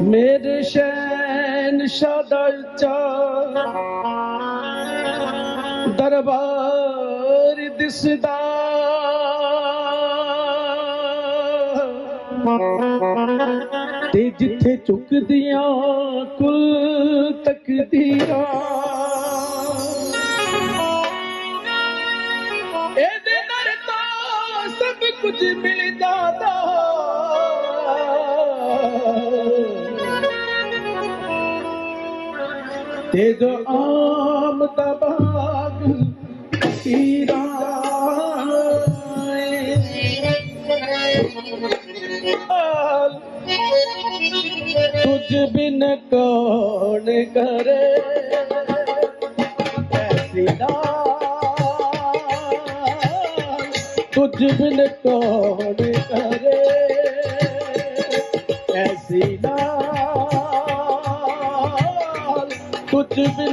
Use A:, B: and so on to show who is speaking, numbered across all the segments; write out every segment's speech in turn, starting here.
A: ਉੱਚਾ ਮੇਰੇ ਸ਼ੈਨ ਦਾ ਉੱਚਾ ਦਰਬਾਰ ਦਿਸਦਾ ਤੇ ਜਿੱਥੇ ਝੁਕਦੀਆਂ ਕੁਲ ਤੱਕਦੀਆਂ ਇਹਦੇ ਦਰ ਤੋਂ ਸਭ ਕੁਝ ਮਿਲ ਜਾਂਦਾ ਤੇ ਜੋ ਆਮ ਤਬਾਗ ਪੀਰਾਂ ਤੁਝ ਬਿਨ ਕੌਣ ਕਰੇ। ਐਸੀ ਦਾਲ ਤੁਝ ਬਿਨ ਕੌਣ ਕਰੇ। keep it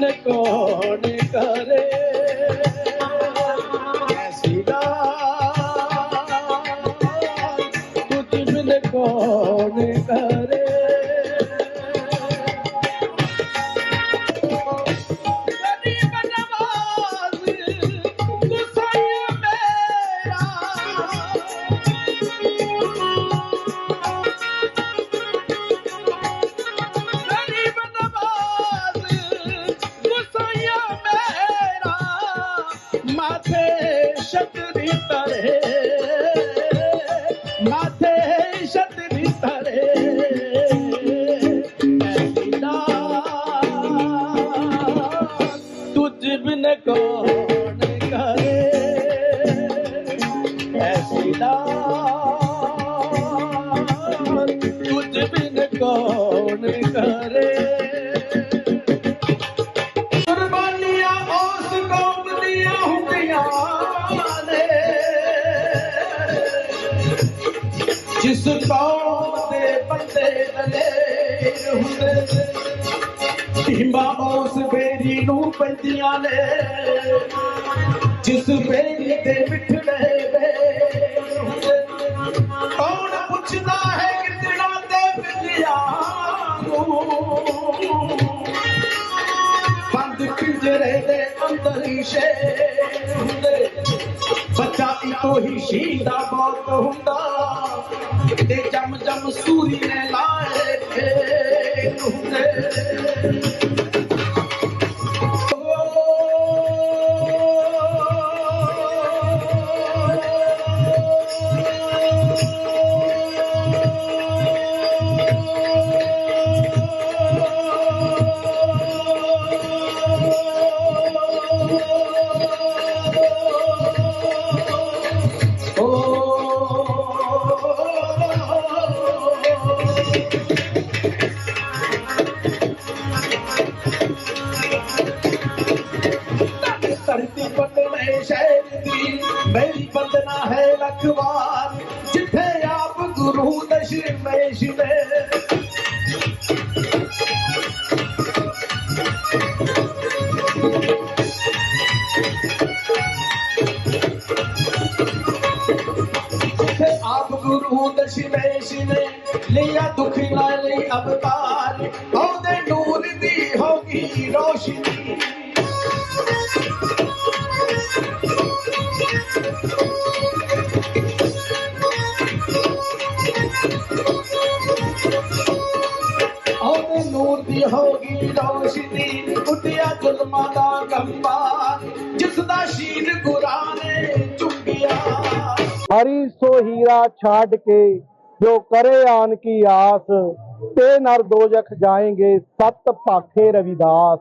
A: ਦਾਨ ਕੋਣ ਕਰੇ? ਐਸੀ ਦਾਨ ਤੁਝ ਬਿਨ ਕੋਣ ਕਰੇ? ਕੁਰਬਾਨੀਆਂ, ਉਸ ਕੌਮ ਦੀਆਂ ਹੁੰਦੀਆਂ ਨੇ। ਜਿਸ ਕੌਮ ਦੇ ਬੰਦੇ ਦਲੇਰ ਹੁੰਦੇ ਹਿੰਮਾ ਉਸ ਬੇਰੀ ਨੂੰ ਪੈਂਦੀਆਂ ਨੇ, ਜਿਸ ਬੇਰੀ ਦੇ ਮਿੱਠੜੇ ਵੇ ਕੌਣ ਪੁੱਛਦਾ ਹੈ ਕਿਤਨਾ ਦੇ ਪਿੰਡਿਆਂ ਬੰਦ ਪਿੰਜਰੇ ਦੇ ਅੰਦਰ ਹੀ ਸ਼ੇਰ ਹੁੰਦੇ। ਬੱਚਾ ਇੱਕੋ ਹੀ ਸ਼ੀ ਦਾ ਬਹੁਤ ਹੁੰਦਾ। ਤੇ ਜਮ ਜਮ ਸੂਰੀ ਨੇ ਲਾਏ ਹੁੰਦੇ। ਬੰਦਨਾ ਹੈ ਲਖਵਾਰ ਜਿੱਥੇ ਆਪ ਗੁਰੂ ਦਸ਼ਮੇਸ਼ ਨੇ ਜਿੱਥੇ ਆਪ ਗੁਰੂ ਦਸ਼ਮੇਸ਼ ਨੇ ਲਿਆ ਦੁੱਖ ਨਾ ਲਈ ਅਵਤਾਰ, ਉਹਦੇ ਨੂਰ ਦੀ ਹੋਗੀ ਰੋਸ਼ਨੀ। ਉਹਦੇ ਨੂਰ ਦੀ ਹੋਗੀ ਰੋਸ਼ਨੀ ਉੱਡਿਆ ਜ਼ੁਲਮਾਂ ਦਾ ਗੰਬਾਰ ਜਿਸ ਦਾ ਸ਼ੀਰ ਗੁਰਾਂ ਚੁੰਗਿਆ।
B: ਹਰੀ ਸੋ ਹੀਰਾ ਛਾੜ ਕੇ ਜੋ ਕਰੇ ਆਨ ਕੀ ਆਸ, ਤੇ ਨਰ ਦੋਜਖ ਜਾਏਂਗੇ ਸਤ ਭਾਖੇ ਰਵਿਦਾਸ।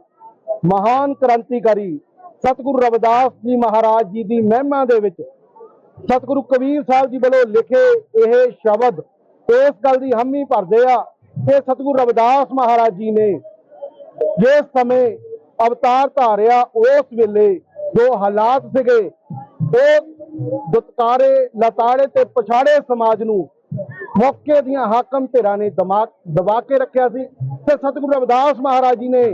B: ਮਹਾਨ ਕ੍ਰਾਂਤੀਕਾਰੀ ਸਤਿਗੁਰੂ ਰਵਿਦਾਸ ਜੀ ਮਹਾਰਾਜ ਜੀ ਦੀ ਮਹਿਮਾ ਦੇ ਵਿੱਚ ਸਤਿਗੁਰੂ ਕਬੀਰ ਸਾਹਿਬ ਜੀ ਵੱਲੋਂ ਲਿਖੇ ਇਹ ਸ਼ਬਦ ਇਸ ਗੱਲ ਦੀ ਹਮੀ ਭਰਦੇ ਆ ਕਿ ਸਤਿਗੁਰੂ ਰਵਿਦਾਸ ਮਹਾਰਾਜ ਜੀ ਨੇ ਜਿਸ ਸਮੇਂ ਅਵਤਾਰ ਧਾਰਿਆ ਉਸ ਵੇਲੇ ਜੋ ਹਾਲਾਤ ਸੀਗੇ, ਉਹ ਦੁਤਕਾਰੇ, ਲਤਾੜੇ ਤੇ ਪਛਾੜੇ ਸਮਾਜ ਨੂੰ ਮੌਕੇ ਦੀਆਂ ਹਾਕਮ ਧਿਰਾਂ ਨੇ ਦਿਮਾਗ ਦਬਾ ਕੇ ਰੱਖਿਆ ਸੀ ਤੇ ਸਤਿਗੁਰੂ ਰਵਿਦਾਸ ਮਹਾਰਾਜ ਜੀ ਨੇ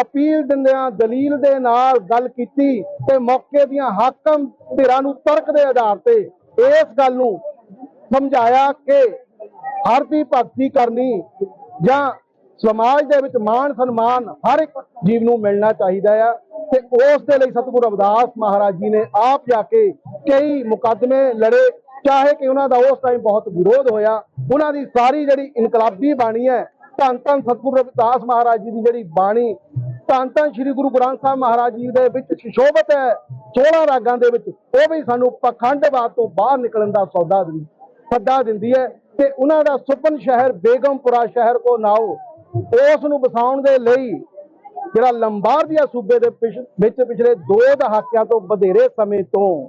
B: ਅਪੀਲ ਦਿੰਦਿਆਂ ਦਲੀਲ ਦੇ ਨਾਲ ਗੱਲ ਕੀਤੀ ਤੇ ਮੌਕੇ ਦੀਆਂ ਹਾਕਮ ਧਿਰਾਂ ਨੂੰ ਤਰਕ ਦੇ ਆਧਾਰ ਤੇ ਇਸ ਗੱਲ ਨੂੰ ਸਮਝਾਇਆ ਕਿ ਹਰ ਦੀ ਭਗਤੀ ਕਰਨੀ ਜਾਂ ਸਮਾਜ ਦੇ ਵਿੱਚ ਮਾਣ ਸਨਮਾਨ ਹਰ ਇੱਕ ਜੀਵ ਨੂੰ ਮਿਲਣਾ ਚਾਹੀਦਾ ਆ ਤੇ ਉਸ ਦੇ ਲਈ ਸਤਿਗੁਰੂ ਰਵਿਦਾਸ ਮਹਾਰਾਜ ਜੀ ਨੇ ਆਪ ਜਾ ਕੇ ਕਈ ਮੁਕੱਦਮੇ ਲੜੇ, ਚਾਹੇ ਕਿ ਉਹਨਾਂ ਦਾ ਉਸ ਟਾਈਮ ਬਹੁਤ ਵਿਰੋਧ ਹੋਇਆ, ਉਹਨਾਂ ਦੀ ਸਾਰੀ ਜਿਹੜੀ ਇਨਕਲਾਬੀ ਬਾਣੀ ਹੈ, ਧੰਨ ਧੰਨ ਸਤਿਗੁਰੂ ਰਵਿਦਾਸ ਮਹਾਰਾਜ ਜੀ ਦੀ ਜਿਹੜੀ ਬਾਣੀ, ਧੰਨ ਧੰਨ ਸ੍ਰੀ ਗੁਰੂ ਗ੍ਰੰਥ ਸਾਹਿਬ ਮਹਾਰਾਜ ਜੀ ਦੇ ਵਿੱਚ ਸ਼ੋਭਤ ਹੈ 16 ਰਾਗਾਂ ਦੇ ਵਿੱਚ, ਉਹ ਵੀ ਸਾਨੂੰ ਪਖੰਡਵਾਦ ਤੋਂ ਬਾਹਰ ਨਿਕਲਣ ਦਾ ਸੌਦਾ ਦਿੰਦੀ ਸੱਦਾ ਦਿੰਦੀ ਹੈ। ਤੇ ਉਹਨਾਂ ਦਾ ਸੁਪਨ ਸ਼ਹਿਰ ਬੇਗਮਪੁਰਾ ਸ਼ਹਿਰ ਕੋ ਨਾਓ, ਉਸ ਨੂੰ ਵਸਾਉਣ ਦੇ ਲਈ ਜਿਹੜਾ ਲੰਬਾਰਦੀਆ ਸੂਬੇ ਦੇ ਪਿਛ- ਵਿੱਚ ਪਿਛਲੇ ਦੋ ਦਹਾਕਿਆਂ ਤੋਂ ਵਧੇਰੇ ਸਮੇਂ ਤੋਂ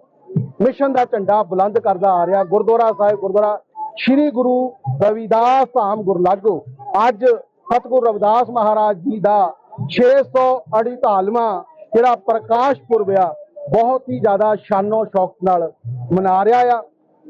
B: ਮਿਸ਼ਨ ਦਾ ਝੰਡਾ ਬੁਲੰਦ ਕਰਦਾ ਆ ਰਿਹਾ। ਗੁਰਦੁਆਰਾ ਸਾਹਿਬ, ਗੁਰਦੁਆਰਾ ਸ੍ਰੀ ਗੁਰੂ ਰਵਿਦਾਸ ਧਾਮ ਗੁਰਲਾਗੋ, ਅੱਜ ਸਤਿਗੁਰੂ ਰਵਿਦਾਸ ਮਹਾਰਾਜ ਜੀ ਦਾ 648ਵਾਂ ਜਿਹੜਾ ਪ੍ਰਕਾਸ਼ ਪੁਰਬ ਆ, ਬਹੁਤ ਹੀ ਜ਼ਿਆਦਾ ਸ਼ਾਨੋ ਸ਼ੌਕ ਨਾਲ ਮਨਾ ਰਿਹਾ ਆ।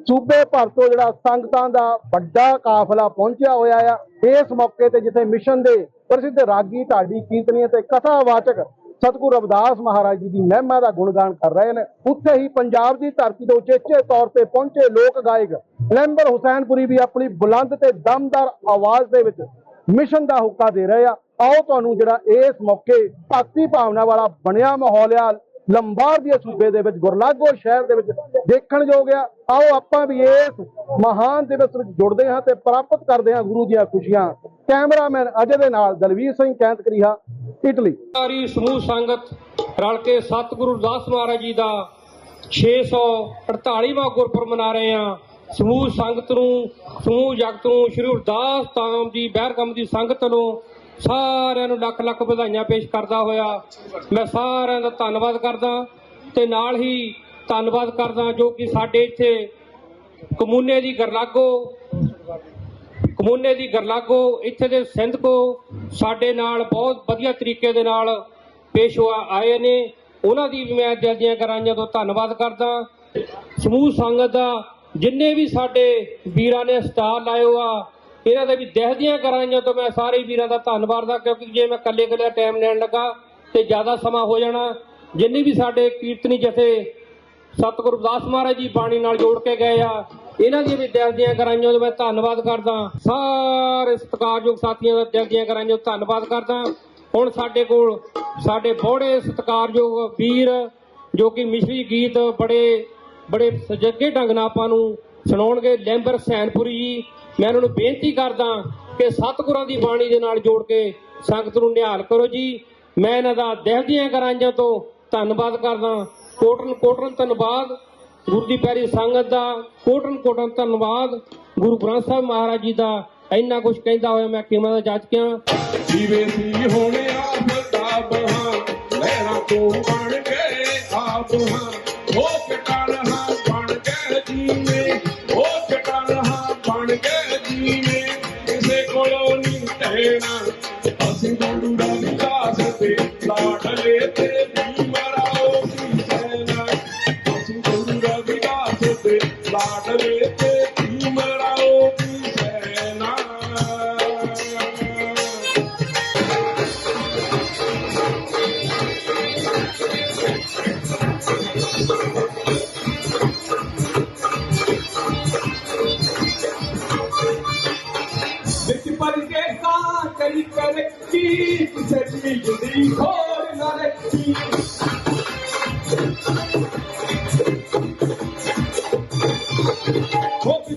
B: ਸੂਬੇ ਭਰ ਤੋਂ ਜਿਹੜਾ ਸੰਗਤਾਂ ਦਾ ਵੱਡਾ ਕਾਫਲਾ ਪਹੁੰਚਿਆ ਹੋਇਆ ਆ। ਇਸ ਮੌਕੇ ਤੇ ਜਿੱਥੇ ਮਿਸ਼ਨ ਦੇ ਪ੍ਰਸਿੱਧ ਰਾਗੀ ਢਾਡੀ ਕੀਰਤਨੀਏ ਤੇ ਕਥਾਵਾਚਕ ਸਤਿਗੁਰੂ ਰਵਿਦਾਸ ਮਹਾਰਾਜ ਜੀ ਦੀ ਮਹਿਮਾ ਦਾ ਗੁਣਗਾਨ ਕਰ ਰਹੇ ਨੇ, ਉੱਥੇ ਹੀ ਪੰਜਾਬ ਦੀ ਧਰਤੀ ਤੋਂ ਉਚੇਚੇ ਤੌਰ ਤੇ ਪਹੁੰਚੇ ਲੋਕ ਗਾਇਕ ਲੈਂਬਰ ਹੁਸੈਨਪੁਰੀ ਵੀ ਆਪਣੀ ਬੁਲੰਦ ਤੇ ਦਮਦਾਰ ਆਵਾਜ਼ ਦੇ ਵਿੱਚ ਮਿਸ਼ਨ ਦਾ ਹੁੱਕਾ ਦੇ ਰਹੇ ਆ। ਆਓ ਤੁਹਾਨੂੰ ਜਿਹੜਾ ਇਸ ਮੌਕੇ ਭਗਤੀ ਭਾਵਨਾ ਵਾਲਾ ਬਣਿਆ ਮਾਹੌਲ ਆ ਲੰਬਾਰਦੀਆ ਸੂਬੇ ਦੇ ਵਿੱਚ, ਗੁਰਲਾਗੋ ਸ਼ਹਿਰ ਦੇ ਵਿੱਚ ਦੇਖਣ ਯੋਗ ਆ। ਆਓ ਆਪਾਂ ਵੀ ਇਸ ਮਹਾਨ ਦਿਵਸ ਵਿੱਚ ਜੁੜਦੇ ਹਾਂ ਤੇ ਪ੍ਰਾਪਤ ਕਰਦੇ ਹਾਂ ਗੁਰੂ ਦੀਆਂ ਖੁਸ਼ੀਆਂ। ਕੈਮਰਾਮੈਨ ਅਜੇ ਦੇ ਨਾਲ ਦਲਵੀਰ ਸਿੰਘ ਕੈਂਤ ਕਰੀਹਾ ਇਟਲੀ।
C: ਸਾਰੀ ਸਮੂਹ ਸੰਗਤ ਰਲ ਕੇ ਸਤਿਗੁਰੂ ਦਾਸ ਮਹਾਰਾਜ ਜੀ ਦਾ 648ਵਾਂ ਗੁਰਪੁਰਬ ਮਨਾ ਰਹੇ ਹਾਂ। ਸਮੂਹ ਸੰਗਤ ਨੂੰ, ਸਮੂਹ ਜਗਤ ਨੂੰ, ਸ਼੍ਰੀ ਅਰਦਾਸ ਤਾਮ ਜੀ, ਬਹਿਰਗਮ ਦੀ ਸੰਗਤ ਨੂੰ ਸਾਰਿਆਂ ਨੂੰ ਲੱਖ ਲੱਖ ਵਧਾਈਆਂ ਪੇਸ਼ ਕਰਦਾ ਹੋਇਆ। ਮੈਂ ਸਾਰਿਆਂ ਦਾ ਧੰਨਵਾਦ ਕਰਦਾ ਤੇ ਨਾਲ ਹੀ ਧੰਨਵਾਦ ਕਰਦਾ ਜੋ ਕਿ ਸਾਡੇ ਇੱਥੇ ਕਮੂਨੇ ਦੀ ਗਰਲਾਗੋ, ਕਮੂਨੇ ਦੀ ਗਰਲਾਗੋ, ਇੱਥੇ ਦੇ ਸਿੰਧਕੋ ਸਾਡੇ ਨਾਲ ਬਹੁਤ ਵਧੀਆ ਤਰੀਕੇ ਦੇ ਨਾਲ ਪੇਸ਼ ਹੋਆ ਆਏ ਨੇ। ਉਹਨਾਂ ਦੀ ਵੀ ਮੈਂ ਦਿਲ ਦੀਆਂ ਗਰਾਈਆਂ ਤੋਂ ਧੰਨਵਾਦ ਕਰਦਾ। ਸਮੂਹ ਸੰਗਤ ਦਾ ਜਿੰਨੇ ਵੀ ਸਾਡੇ ਵੀਰਾਂ ਨੇ ਸਟਾਰ ਲਾਇਓ ਆ ਇਹਨਾਂ ਦੇ ਵੀ ਦਹਿਦੀਆਂ ਦੀਆਂ ਤੋਂ ਮੈਂ ਸਾਰੇ ਵੀਰਾਂ ਦਾ ਧੰਨਵਾਦ ਦਾ ਕਿਉਂਕਿ ਜੇ ਮੈਂ ਇਕੱਲੇ ਇਕੱਲੇ ਟਾਈਮ ਲੈਣ ਲੱਗਾ ਤੇ ਜ਼ਿਆਦਾ ਸਮਾਂ ਹੋ ਜਾਣਾ, ਜਿੰਨੀ ਵੀ ਸਾਡੇ ਕੀਰਤਨੀ ਜਥੇ ਸਤਿਗੁਰੂ ਦਾਸ ਮਹਾਰਾਜ ਜੀ ਬਾਣੀ ਨਾਲ ਜੋੜ ਕੇ ਗਏ ਆ, ਇਹਨਾਂ ਦੀਆਂ ਵੀ ਦਿਲ ਕਰਾਈਆਂ ਗਰਾਈਆਂ ਤੋਂ ਮੈਂ ਧੰਨਵਾਦ ਕਰਦਾ। ਸਾਰੇ ਸਤਿਕਾਰਯੋਗ ਸਾਥੀਆਂ ਦਾ ਦਿਲ ਦੀਆਂ ਗਰਾਈਆਂ ਧੰਨਵਾਦ ਕਰਦਾ। ਹੁਣ ਸਾਡੇ ਕੋਲ ਸਾਡੇ ਬੋੜੇ ਸਤਿਕਾਰਯੋਗ ਵੀਰ, ਜੋ ਕਿ ਮਿਸ਼ਰੀ ਗੀਤ ਬੜੇ ਬੜੇ ਸਜੱਗੇ ਢੰਗ ਨਾਲ ਆਪਾਂ ਨੂੰ ਸੁਣਾਉਣਗੇ, ਲੈਂਬਰ ਸੈਨਪੁਰੀ ਜੀ। ਮੈਂ ਉਹਨਾਂ ਨੂੰ ਬੇਨਤੀ ਕਰਦਾ ਕਿ ਸਤਿਗੁਰਾਂ ਦੀ ਬਾਣੀ ਦੇ ਨਾਲ ਜੋੜ ਕੇ ਸੰਗਤ ਨੂੰ ਨਿਹਾਲ ਕਰੋ ਜੀ। ਮੈਂ ਇਹਨਾਂ ਦਾ ਦਿਲ ਦੀਆਂ ਗਰਾਈਆਂ ਤੋਂ ਧੰਨਵਾਦ ਕਰਦਾ। ਕੋਟਨ ਕੋਟਨ ਧੰਨਵਾਦ। ਗੁਰੂ ਦੀ ਪਿਆਰੀ ਸੰਗਤ ਦਾ ਕੋਟਨ ਕੋਟਨ ਧੰਨਵਾਦ। ਗੁਰੂ ਗ੍ਰੰਥ ਸਾਹਿਬ ਮਹਾਰਾਜ ਜੀ ਦਾ ਇੰਨਾ ਕੁਝ ਕਹਿੰਦਾ ਹੋਇਆ ਮੈਂ ਕਿਵੇਂ ਦਾ ਜੱਜ ਕਿਆ?
D: ਜੀਵੇ ਸੀ ਹੁਣ ਆਫਤਾਬ ਹਾਂ ਲਹਿਰਾਂ ਤੋਂ ਬਣ ਕੇ ਆਪ ਹਾਂ। ਲਾਡਲੇ ਤੇ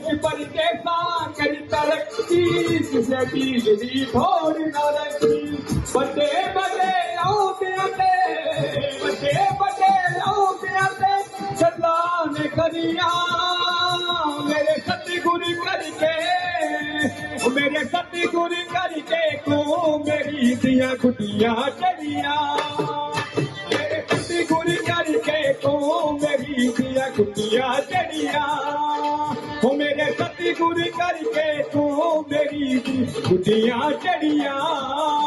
D: ਹੋ ਵਿੱਚ ਪਰਦੇਸਾਂ ਕਰੀ ਤਰੱਕੀ, ਕਿਸੇ ਦੀ ਜਿੰਦਗੀ ਖੋਰ ਨਾ ਰੱਖੀ ਵੱਡੇ ਵੱਡੇ ਆਉਂਦਿਆਂ ਤੇ, ਵੱਡੇ ਵੱਡੇ ਆਉਂਦਿਆਂ ਤੇ ਚੱਲਾਂ ਨੇ ਕਰੀਆਂ। ਮੇਰੇ ਸਤਿਗੁਰ ਕਰਕੇ, ਉਹ ਮੇਰੇ ਸਤਿਗੁਰ ਕਰਕੇ ਤੂੰ ਮੇਰੀ ਦੀਆਂ ਗੁੱਡੀਆਂ ਚੜੀਆਂ ਮੇਰੇ ਸਤਿਗੁਰ ਕਰਕੇ ਤੂੰ ਮੇਰੀ ਮੇਰੇ ਕਰਕੇ ਤੂੰ ਮੇਰੀ ਗੁੱਡੀਆਂ ਚੜੀਆਂ।